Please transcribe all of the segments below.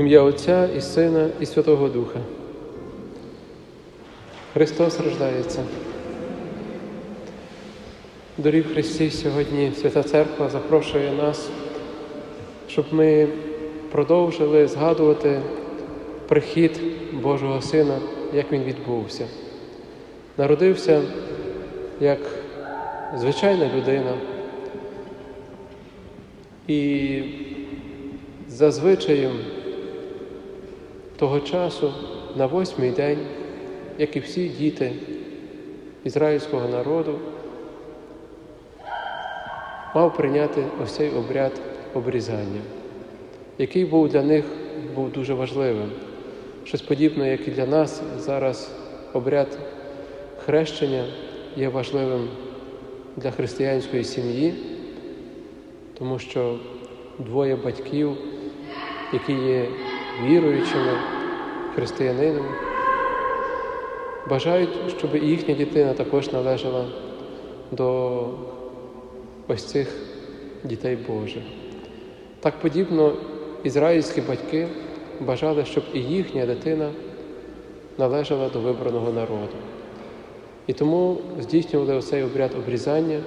Ім'я Отця і Сина, і Святого Духа. Христос рождається. Дорів Христі, сьогодні Свята Церква запрошує нас, щоб ми продовжили згадувати прихід Божого Сина, як Він відбувся. Народився як звичайна людина. І за звичаєм того часу на восьмий день, як і всі діти ізраїльського народу, мав прийняти ось цей обряд обрізання, який був для них був дуже важливим. Щось подібне, як і для нас зараз обряд хрещення є важливим для християнської сім'ї, тому що двоє батьків, які є віруючими християнинами, бажають, щоб і їхня дитина також належала до ось цих дітей Божих. Так подібно ізраїльські батьки бажали, щоб і їхня дитина належала до вибраного народу. І тому здійснювали оцей обряд обрізання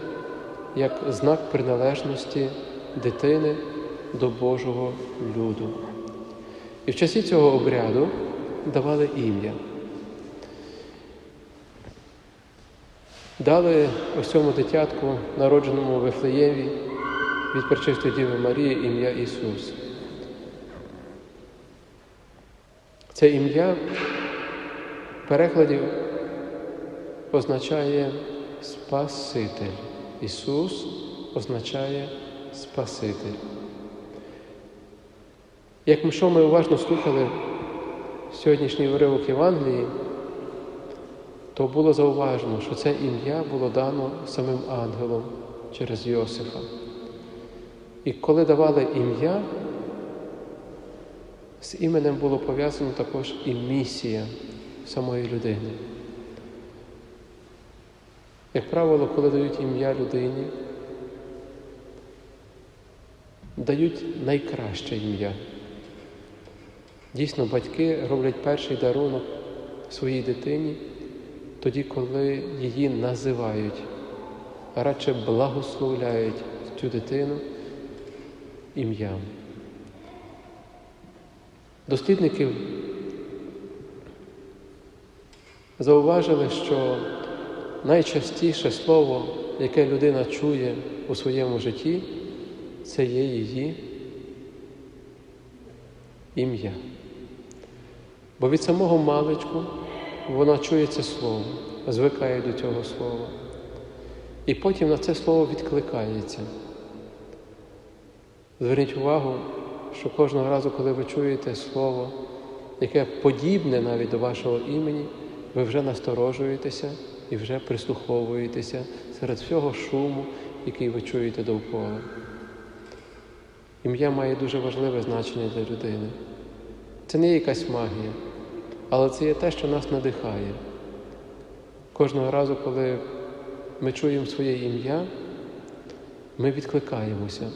як знак приналежності дитини до Божого люду. І в часі цього обряду давали ім'я. Дали ось цьому дитятку, народженому в Вифлеєві від Пречистої Діви Марії ім'я Ісус. Це ім'я в перекладі означає Спаситель. Ісус означає Спаситель. Як ми що ми уважно слухали сьогоднішній уривок Євангелії, то було зауважено, що це ім'я було дано самим ангелом через Йосифа. І коли давали ім'я, з іменем було пов'язано також і місія самої людини. Як правило, коли дають ім'я людині, дають найкраще ім'я. Дійсно, батьки роблять перший дарунок своїй дитині тоді, коли її називають, а радше благословляють цю дитину ім'ям. Дослідники зауважили, що найчастіше слово, яке людина чує у своєму житті, це є її ім'я. Бо від самого маличку вона чує це слово, звикає до цього слова. І потім на це слово відкликається. Зверніть увагу, що кожного разу, коли ви чуєте слово, яке подібне навіть до вашого імені, ви вже насторожуєтеся і вже прислуховуєтеся серед всього шуму, який ви чуєте довкола. Ім'я має дуже важливе значення для людини. Це не якась магія, але це є те, що нас надихає. Кожного разу, коли ми чуємо своє ім'я, ми відкликаємося.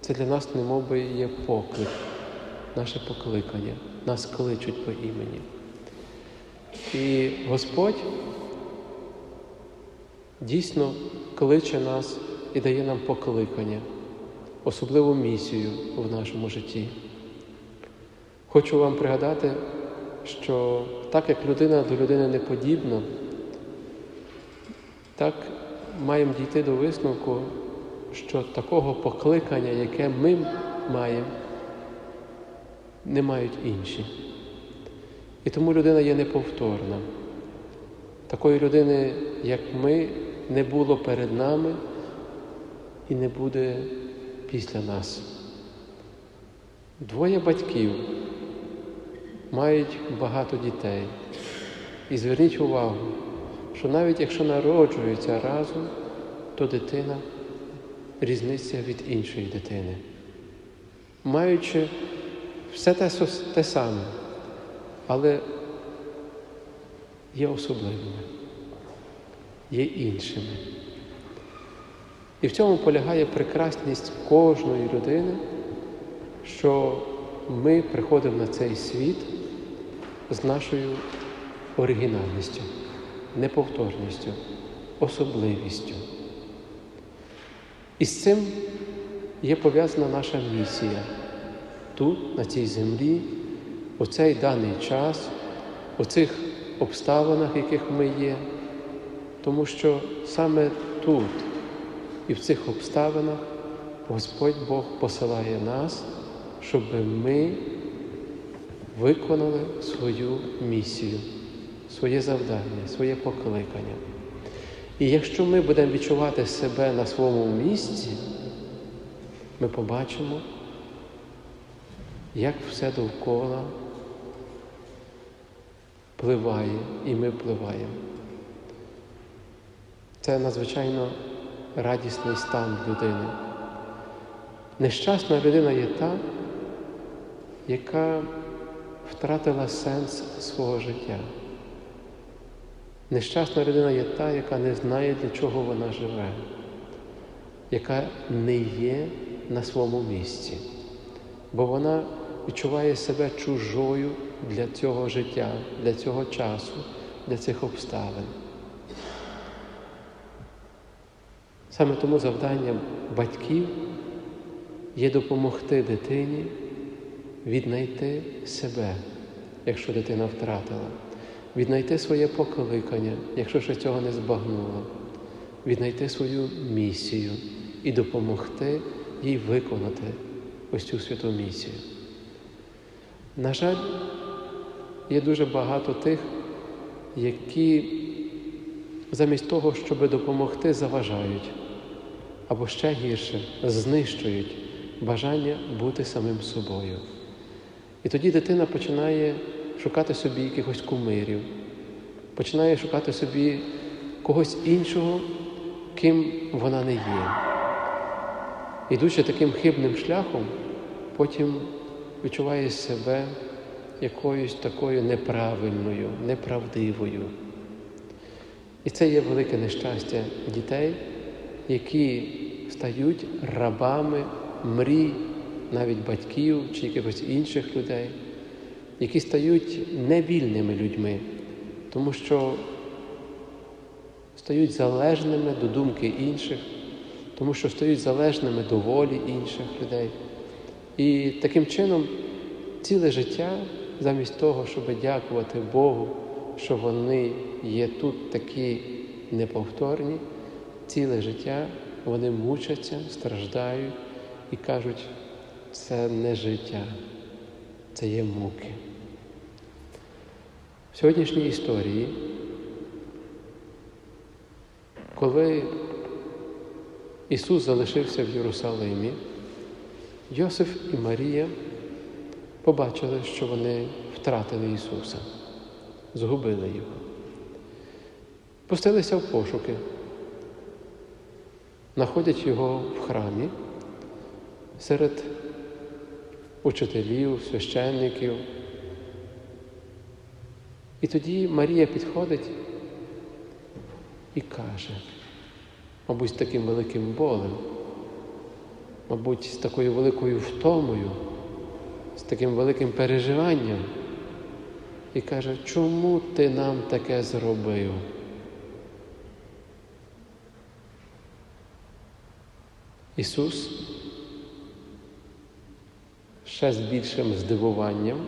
Це для нас не би є поклик, наше покликання. Нас кличуть по імені. І Господь дійсно кличе нас і дає нам покликання, особливу місію в нашому житті. Хочу вам пригадати, що так як людина до людини не подібна, так маємо дійти до висновку, що такого покликання, яке ми маємо, не мають інші. І тому людина є неповторна. Такої людини, як ми, не було перед нами і не буде після нас. Двоє батьків мають багато дітей. І зверніть увагу, що навіть якщо народжуються разом, то дитина різниця від іншої дитини. Маючи все те, те саме, але є особливими, є іншими. І в цьому полягає прекрасність кожної людини, що ми приходимо на цей світ з нашою оригінальністю, неповторністю, особливістю. І з цим є пов'язана наша місія тут, на цій землі, у цей даний час, у цих обставинах, яких ми є, тому що саме тут і в цих обставинах Господь Бог посилає нас, щоб ми виконали свою місію, своє завдання, своє покликання. І якщо ми будемо відчувати себе на своєму місці, ми побачимо, як все довкола впливає і ми впливаємо. Це надзвичайно радісний стан людини. Нещасна людина є та, яка втратила сенс свого життя. Нещасна людина є та, яка не знає, для чого вона живе, яка не є на своєму місці, бо вона відчуває себе чужою для цього життя, для цього часу, для цих обставин. Саме тому завдання батьків є допомогти дитині віднайти себе, якщо дитина втратила, віднайти своє покликання, якщо ще цього не збагнула, віднайти свою місію і допомогти їй виконати ось цю святу місію. На жаль, є дуже багато тих, які замість того, щоб допомогти, заважають або ще гірше знищують бажання бути самим собою. І тоді дитина починає шукати собі якихось кумирів, починає шукати собі когось іншого, ким вона не є. Ідучи таким хибним шляхом, потім відчуває себе якоюсь такою неправильною, неправдивою. І це є велике нещастя дітей, які стають рабами мрій навіть батьків чи якихось інших людей, які стають невільними людьми, тому що стають залежними до думки інших, тому що стають залежними до волі інших людей. І таким чином ціле життя, замість того, щоб дякувати Богу, що вони є тут такі неповторні, ціле життя вони мучаться, страждають і кажуть, це не життя, це є муки. В сьогоднішній історії, коли Ісус залишився в Єрусалимі, Йосиф і Марія побачили, що вони втратили Ісуса, згубили Його. Пустилися в пошуки, знаходять Його в храмі серед учителів, священників. І тоді Марія підходить і каже, мабуть, з таким великим болем, мабуть, з такою великою втомою, з таким великим переживанням, і каже, чому ти нам таке зробив? Ісус ще з більшим здивуванням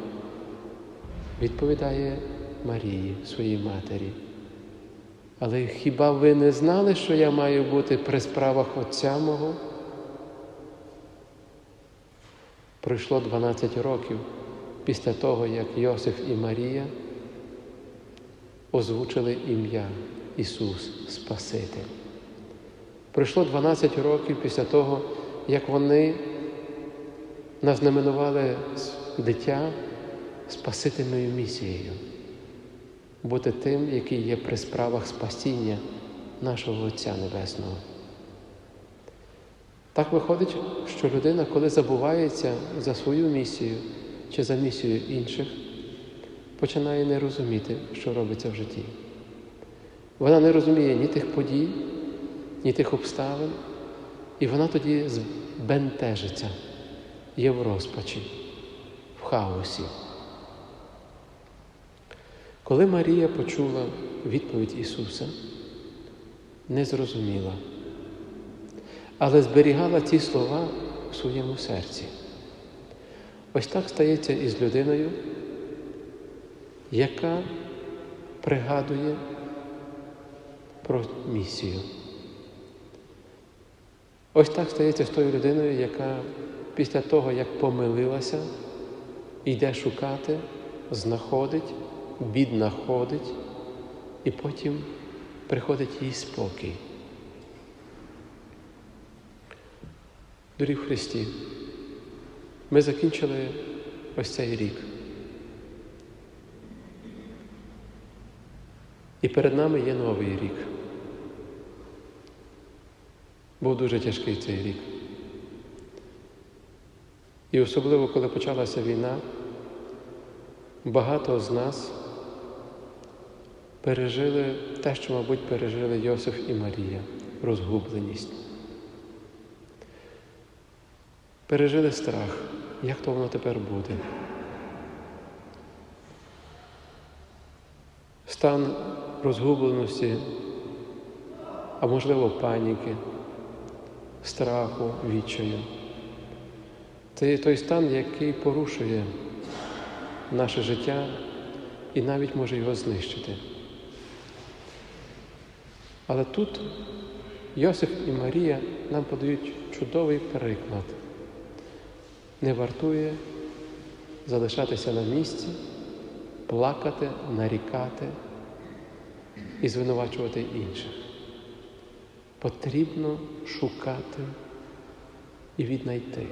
відповідає Марії, своїй матері. Але хіба ви не знали, що я маю бути при справах Отця мого? Пройшло 12 років після того, як Йосиф і Марія озвучили ім'я Ісус Спаситель. Пройшло 12 років після того, як вони назнаменували дитя Спасительною місією, бути тим, який є при справах спасіння нашого Отця Небесного. Так виходить, що людина, коли забувається за свою місію чи за місію інших, починає не розуміти, що робиться в житті. Вона не розуміє ні тих подій, ні тих обставин, і вона тоді збентежиться, є в розпачі. в хаосі. Коли Марія почула відповідь Ісуса, не зрозуміла, але зберігала ці слова в своєму серці. Ось так стається із людиною, яка пригадує про місію. Ось так стається з тою людиною, яка після того, як помилилася, йде шукати, знаходить, бідна ходить, і потім приходить їй спокій. Дорі в Христі, ми закінчили ось цей рік. І перед нами є новий рік. Був дуже тяжкий цей рік. І особливо, коли почалася війна, багато з нас пережили те, що, мабуть, пережили Йосиф і Марія розгубленість. Пережили страх, як то воно тепер буде. Стан розгубленості, а можливо паніки, страху, відчаю. Це є той стан, який порушує наше життя і навіть може його знищити. Але тут Йосиф і Марія нам подають чудовий приклад. Не вартує залишатися на місці, плакати, нарікати і звинувачувати інших. Потрібно шукати і віднайти.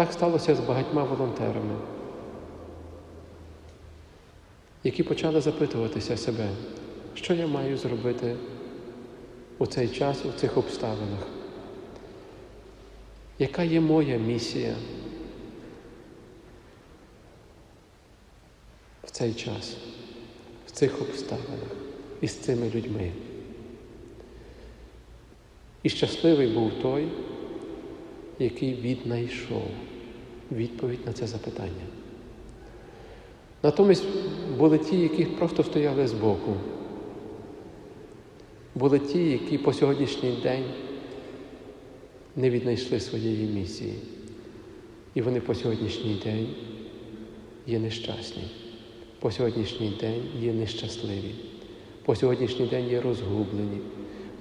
Так сталося з багатьма волонтерами, які почали запитуватися себе, що я маю зробити у цей час, у цих обставинах. Яка є моя місія в цей час, в цих обставинах і з цими людьми? І щасливий був той, який віднайшов відповідь на це запитання. Натомість були ті, які просто стояли збоку. Були ті, які по сьогоднішній день не віднайшли своєї місії. І вони по сьогоднішній день є нещасні, по сьогоднішній день є нещасливі, по сьогоднішній день є розгублені.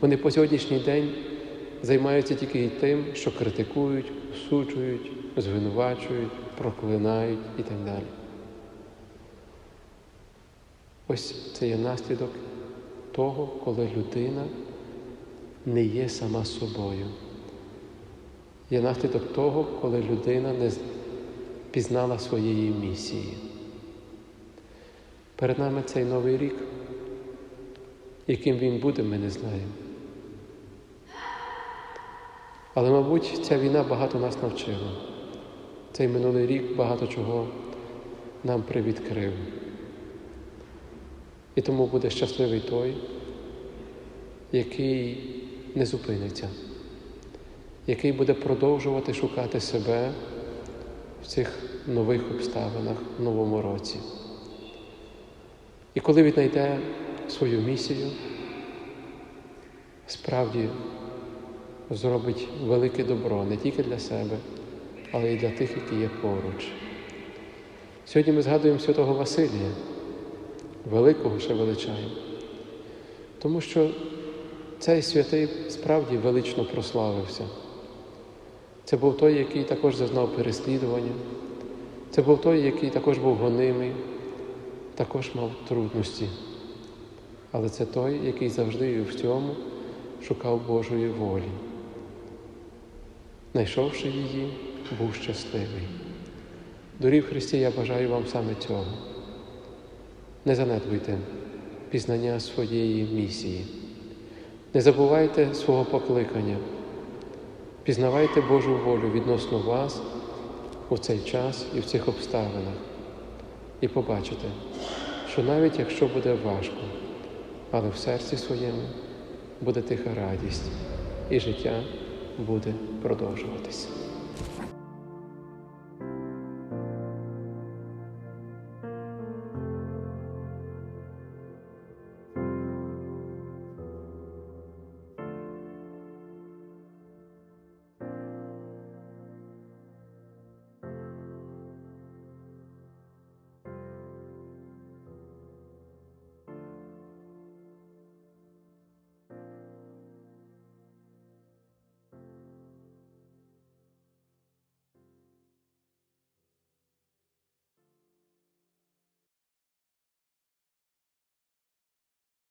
Вони по сьогоднішній день займаються тільки тим, що критикують, суджують, звинувачують, проклинають і так далі. Ось це є наслідок того, коли людина не є сама собою. Є наслідок того, коли людина не пізнала своєї місії. Перед нами цей новий рік, яким він буде, ми не знаємо. Але, мабуть, ця війна багато нас навчила. Цей минулий рік багато чого нам привідкрив. І тому буде щасливий той, який не зупиниться, який буде продовжувати шукати себе в цих нових обставинах, в новому році. І коли віднайде свою місію, справді зробить велике добро не тільки для себе, але й для тих, які є поруч. Сьогодні ми згадуємо святого Василія, великого ще величаємо, тому що цей святий справді велично прославився. Це був той, який також зазнав переслідування, це був той, який також був гонимий, також мав трудності. Але це той, який завжди і в цьому шукав Божої волі. Найшовши її, був щасливий. Дорів Христі, я бажаю вам саме цього. Не занедбуйте пізнання своєї місії. Не забувайте свого покликання. Пізнавайте Божу волю відносно вас у цей час і в цих обставинах. І побачите, що навіть якщо буде важко, але в серці своєму буде тиха радість, і життя буде продовжуватися.